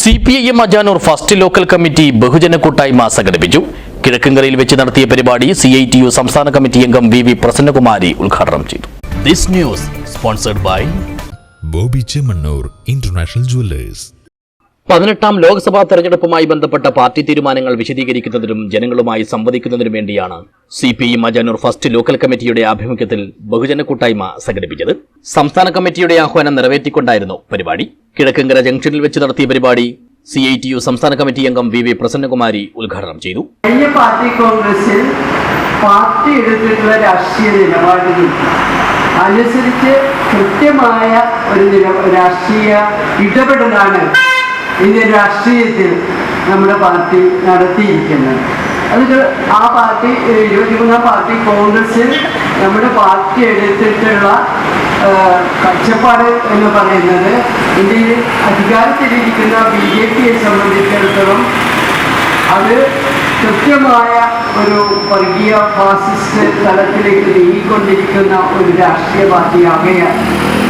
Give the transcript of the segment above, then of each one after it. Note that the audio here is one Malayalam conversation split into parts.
C P I M Ajanur first local committee ബഹുജന കൂട്ടായ്മ സംഘടിപ്പിച്ചു. കിഴക്കങ്കരയിൽ വെച്ച് നടത്തിയ പരിപാടി സി ഐ ടി യു സംസ്ഥാന കമ്മിറ്റി അംഗം വി വി പ്രസന്നകുമാരി ഉദ്ഘാടനം ചെയ്തു. This news sponsored by Bobby Chemmanur international jewellers. പതിനെട്ടാം ലോക്സഭാ തെരഞ്ഞെടുപ്പുമായി ബന്ധപ്പെട്ട പാർട്ടി തീരുമാനങ്ങൾ വിശദീകരിക്കുന്നതിനും ജനങ്ങളുമായി സംവദിക്കുന്നതിനും വേണ്ടിയാണ് സി പി ഐ മജാനൂർ ഫസ്റ്റ് ലോക്കൽ കമ്മിറ്റിയുടെ ആഭിമുഖ്യത്തിൽ ബഹുജന കൂട്ടായ്മ സംഘടിപ്പിച്ചത്. സംസ്ഥാന കമ്മിറ്റിയുടെ ആഹ്വാനം നിറവേറ്റിക്കൊണ്ടായിരുന്നു പരിപാടി. കിഴക്കങ്കര ജംഗ്ഷനിൽ വെച്ച് നടത്തിയ പരിപാടി സി ഐ ടി യു സംസ്ഥാന കമ്മിറ്റി അംഗം വി വി പ്രസന്നകുമാരി ഉദ്ഘാടനം ചെയ്തു. കഴിഞ്ഞ പാർട്ടി കോൺഗ്രസിൽ പാർട്ടി എടുത്തിട്ടുള്ള രാഷ്ട്രീയ നിലപാടുകൾ. അനുസരിച്ച് കൃത്യമായ ഒരു രാഷ്ട്രീയ ഇടപെടലാണ് ഇന്ത്യൻ രാഷ്ട്രീയത്തിൽ നമ്മുടെ പാർട്ടി നടത്തിയിരിക്കുന്നത്. അത് ആ പാർട്ടി ഇരുപത്തി ഇരുപത്തിമൂന്നാം പാർട്ടി കോൺഗ്രസിൽ നമ്മുടെ പാർട്ടി എടുത്തിട്ടുള്ള കാഴ്ചപ്പാട് എന്ന് പറയുന്നത് ഇന്ത്യയിൽ അധികാരത്തിലിരിക്കുന്ന ബി ജെ പിയെ സംബന്ധിച്ചിടത്തോളം അത് കൃത്യമായ ഒരു വർഗീയ ഫാസിസ്റ്റ് തലത്തിലേക്ക് നീങ്ങിക്കൊണ്ടിരിക്കുന്ന ഒരു രാഷ്ട്രീയ പാർട്ടിയാകുകയാണ്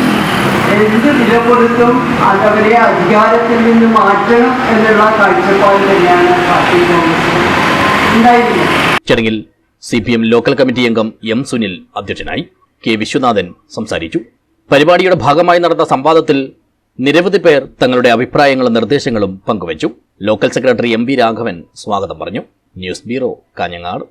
എന്ത് വില കൊടുത്തും അതവരെ അധികാരത്തിൽ നിന്ന് മാറ്റണം എന്നുള്ള കാഴ്ചപ്പാട് തന്നെയാണ് പാർട്ടി കോൺഗ്രസ്. ഉണ്ടായിരുന്നത് ചടങ്ങിൽ C P M local committee അംഗം എം സുനിൽ അധ്യക്ഷനായി കെ വിശ്വനാഥൻ സംസാരിച്ചു. പരിപാടിയുടെ ഭാഗമായി നടന്ന സംവാദത്തിൽ നിരവധി പേർ തങ്ങളുടെ അഭിപ്രായങ്ങളും നിർദ്ദേശങ്ങളും പങ്കുവച്ചു. Local secretary M V Raghavan സ്വാഗതം പറഞ്ഞു. News bureau Kanhangad.